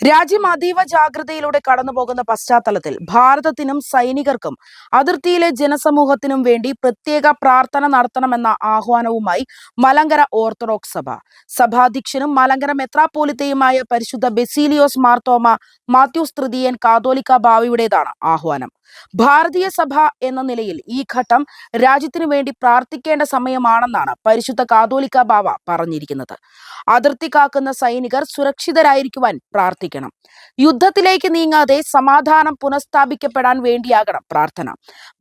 രാജ്യം അതീവ ജാഗ്രതയിലൂടെ കടന്നുപോകുന്ന പശ്ചാത്തലത്തിൽ ഭാരതത്തിനും സൈനികർക്കും അതിർത്തിയിലെ ജനസമൂഹത്തിനും വേണ്ടി പ്രത്യേക പ്രാർത്ഥന നടത്തണമെന്ന ആഹ്വാനവുമായി മലങ്കര ഓർത്തഡോക്സ് സഭ. സഭാധ്യക്ഷനും മലങ്കര മെത്രാപ്പോലിത്തയുമായ പരിശുദ്ധ ബെസീലിയോസ് മാർത്തോമ മാത്യൂസ് തൃതീയൻ കാതോലിക്ക ബാവയുടേതാണ് ആഹ്വാനം. ഭാരതീയ സഭ എന്ന നിലയിൽ ഈ ഘട്ടം രാജ്യത്തിനു വേണ്ടി പ്രാർത്ഥിക്കേണ്ട സമയമാണെന്നാണ് പരിശുദ്ധ കാതോലിക്ക ബാവ പറഞ്ഞിരിക്കുന്നത്. അതിർത്തി കാക്കുന്ന സൈനികർ സുരക്ഷിതരായിരിക്കുവാൻ പ്രാർത്ഥിക്കണം. യുദ്ധത്തിലേക്ക് നീങ്ങാതെ സമാധാനം പുനഃസ്ഥാപിക്കപ്പെടാൻ വേണ്ടിയാകണം പ്രാർത്ഥന.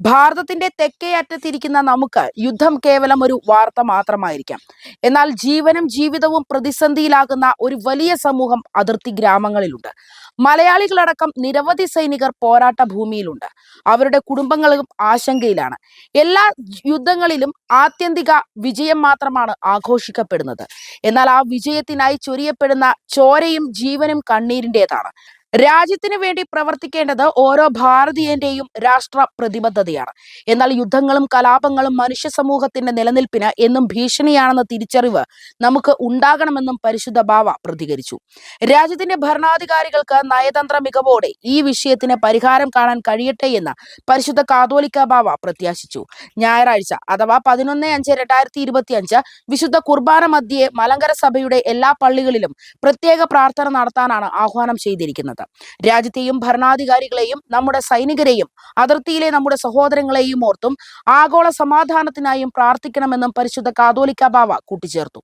ഭാരതത്തിന്റെ തെക്കേ അറ്റത്തിരിക്കുന്ന നമുക്ക് യുദ്ധം കേവലം ഒരു വാർത്ത മാത്രമായിരിക്കാം. എന്നാൽ ജീവനും ജീവിതവും പ്രതിസന്ധിയിലാകുന്ന ഒരു വലിയ സമൂഹം അതിർത്തി ഗ്രാമങ്ങളിലുണ്ട്. മലയാളികളടക്കം നിരവധി സൈനികർ പോരാട്ട ഭൂമിയിലുണ്ട്. അവരുടെ കുടുംബങ്ങളും ആശങ്കയിലാണ്. എല്ലാ യുദ്ധങ്ങളിലും ആത്യന്തിക വിജയം മാത്രമാണ് ആഘോഷിക്കപ്പെടുന്നത്. എന്നാൽ ആ വിജയത്തിനായി ചൊരിയപ്പെടുന്ന ചോരയും ജീവനും കണ്ണീരിന്റെതാണ്. രാജ്യത്തിന് വേണ്ടി പ്രവർത്തിക്കേണ്ടത് ഓരോ ഭാരതീയന്റെയും രാഷ്ട്ര പ്രതിബദ്ധതയാണ് എന്നാൽ യുദ്ധങ്ങളും കലാപങ്ങളും മനുഷ്യ സമൂഹത്തിന്റെ നിലനിൽപ്പിന് എന്നും ഭീഷണിയാണെന്ന തിരിച്ചറിവ് നമുക്ക് ഉണ്ടാകണമെന്നും പരിശുദ്ധ ബാവ പ്രതികരിച്ചു. രാജ്യത്തിന്റെ ഭരണാധികാരികൾക്ക് നയതന്ത്ര മികവോടെ ഈ വിഷയത്തിന് പരിഹാരം കാണാൻ കഴിയട്ടെ എന്ന് പരിശുദ്ധ കാതോലിക്ക ബാവ പ്രത്യാശിച്ചു. ഞായറാഴ്ച അഥവാ പതിനൊന്ന് അഞ്ച് രണ്ടായിരത്തി ഇരുപത്തി അഞ്ച് വിശുദ്ധ കുർബാന മധ്യേ മലങ്കര സഭയുടെ എല്ലാ പള്ളികളിലും പ്രത്യേക പ്രാർത്ഥന നടത്താനാണ് ആഹ്വാനം ചെയ്തിരിക്കുന്നത്. രാജ്യത്തെയും ഭരണാധികാരികളെയും നമ്മുടെ സൈനികരെയും അതിർത്തിയിലെ നമ്മുടെ സഹോദരങ്ങളെയും ഓർത്തും ആഗോള സമാധാനത്തിനായും പ്രാർത്ഥിക്കണമെന്നും പരിശുദ്ധ കാതോലിക്ക ബാവ കൂട്ടിച്ചേർത്തു.